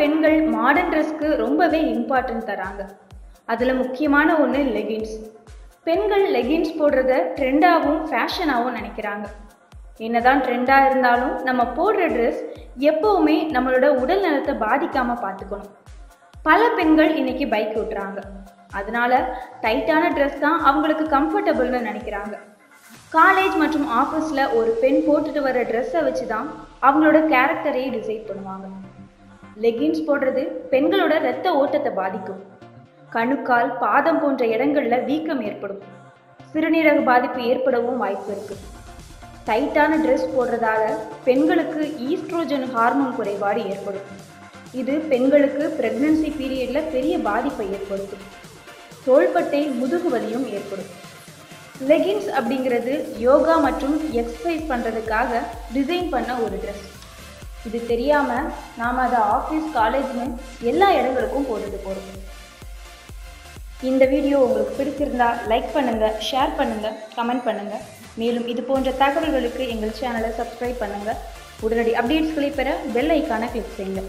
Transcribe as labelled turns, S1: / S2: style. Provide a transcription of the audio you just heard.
S1: பெண்கள் மாடர்ன் ட்ரெஸ்க்கு ரொம்பவே இம்பார்ட்டன்ட் தராங்க. அதில் முக்கியமான ஒன்று லெகின்ஸ் பெண்கள் லெகின்ஸ் போடுறத ட்ரெண்டாகவும் ஃபேஷனாகவும் நினைக்கிறாங்க. என்னதான் ட்ரெண்டாக இருந்தாலும் நம்ம போடுற ட்ரெஸ் எப்போவுமே நம்மளோட உடல் நலத்தை பாதிக்காமல் பார்த்துக்கணும். பல பெண்கள் இன்னைக்கு பைக் ஓட்டுறாங்க. அதனால டைட்டான ட்ரெஸ் தான் அவங்களுக்கு கம்ஃபர்டபுள்னு நினைக்கிறாங்க. காலேஜ் மற்றும் ஆஃபீஸில் ஒரு பெண் போட்டுட்டு வர ட்ரெஸ்ஸை வச்சு தான் அவங்களோட கேரக்டரையே டிசைட் பண்ணுவாங்க. லெகின்ஸ் போடுறது பெண்களோட இரத்த ஓட்டத்தை பாதிக்கும். கணுக்கால் பாதம் போன்ற இடங்களில் வீக்கம் ஏற்படும். சிறுநீரக பாதிப்பு ஏற்படவும் வாய்ப்பு இருக்கு. டைட்டான ட்ரெஸ் போடுறதால பெண்களுக்கு ஈஸ்ட்ரோஜன் ஹார்மோன் குறைபாடு ஏற்படும். இது பெண்களுக்கு பிரெக்னன்சி பீரியடில் பெரிய பாதிப்பை ஏற்படுத்தும். தோள்பட்டை முதுகுவலியும் ஏற்படும். லெகின்ஸ் அப்படிங்கிறது யோகா மற்றும் எக்ஸசைஸ் பண்ணுறதுக்காக டிசைன் பண்ண ஒரு ட்ரெஸ் இது தெரியாமல் நாம் அதை ஆஃபீஸ் காலேஜ்னு எல்லா இடங்களுக்கும் போட்டுட்டு போகிறோம் இந்த வீடியோ உங்களுக்கு பிடிச்சிருந்தா லைக் பண்ணுங்கள் ஷேர் பண்ணுங்கள் கமெண்ட் பண்ணுங்கள் மேலும் இது போன்ற தகவல்களுக்கு எங்கள் சேனலை சப்ஸ்கிரைப் பண்ணுங்கள் உடனடி அப்டேட்ஸ்களை பெற பெல் ஐக்கானை கிளிக் செய்யுங்கள்